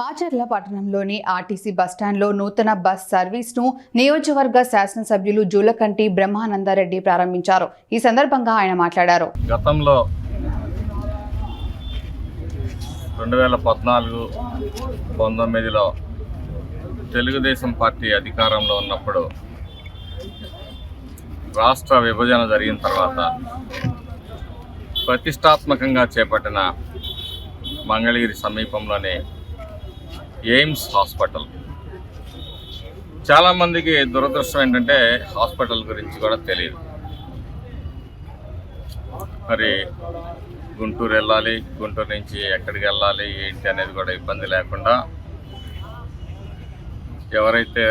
మాచర్ల పట్టణంలోని ఆర్టీసీ బస్టాండ్లో నూతన బస్ సర్వీస్ను నియోజకవర్గ శాసనసభ్యులు జూలకంటి బ్రహ్మానందరెడ్డి ప్రారంభించారు. ఈ సందర్భంగా ఆయన మాట్లాడారు. గతంలో రెండు వేల పద్నాలుగు పంతొమ్మిదిలో తెలుగుదేశం పార్టీ అధికారంలో ఉన్నప్పుడు రాష్ట్ర విభజన జరిగిన తర్వాత ప్రతిష్టాత్మకంగా చేపట్టిన మంగళగిరి సమీపంలోనే ఎయిమ్స్ హాస్పిటల్. చాలామందికి దురదృష్టం ఏంటంటే హాస్పిటల్ గురించి కూడా తెలియదు. మరి గుంటూరు వెళ్ళాలి గుంటూరు నుంచి ఎక్కడికి వెళ్ళాలి ఏంటి అనేది కూడా ఇబ్బంది లేకుండా ఎవరైతే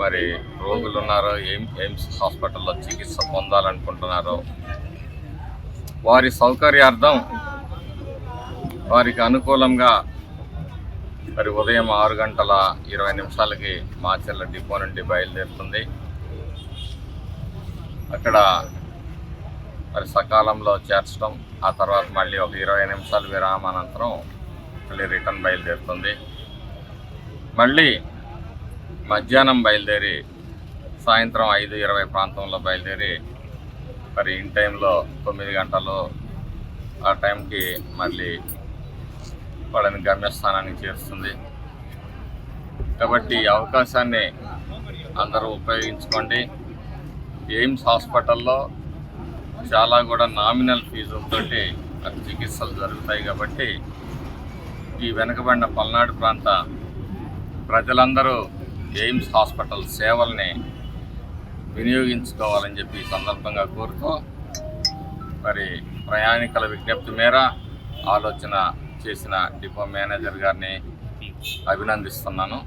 మరి రోగులు ఉన్నారో ఎయిమ్ ఎయిమ్స్ హాస్పిటల్లో చికిత్స పొందాలనుకుంటున్నారో వారి సౌకర్యార్థం వారికి అనుకూలంగా మరి ఉదయం ఆరు గంటల ఇరవై నిమిషాలకి మాచర్ల డిపో నుండి బయలుదేరుతుంది. అక్కడ మరి సకాలంలో చేర్చడం ఆ తర్వాత మళ్ళీ ఒక ఇరవై నిమిషాల విరామానంతరం మళ్ళీ రిటర్న్ బయలుదేరుతుంది. మళ్ళీ మధ్యాహ్నం బయలుదేరి సాయంత్రం ఐదు ఇరవై ప్రాంతంలో బయలుదేరి మరి ఇన్ టైంలో తొమ్మిది గంటలు ఆ టైంకి మళ్ళీ వాళ్ళని గమ్యస్థానానికి చేరుస్తుంది. కాబట్టి ఈ అవకాశాన్ని అందరూ ఉపయోగించుకోండి. ఎయిమ్స్ హాస్పిటల్లో చాలా కూడా నామినల్ ఫీజులతో అక్కడ చికిత్సలు జరుగుతాయి కాబట్టి ఈ వెనుకబడిన పల్నాడు ప్రాంత ప్రజలందరూ ఎయిమ్స్ హాస్పిటల్ సేవల్ని వినియోగించుకోవాలని చెప్పి ఈ సందర్భంగా కోరుతూ మరి ప్రయాణికుల విజ్ఞప్తి మేర ఆలోచన చేసిన డిపో మేనేజర్ గారిని అభినందిస్తున్నాను.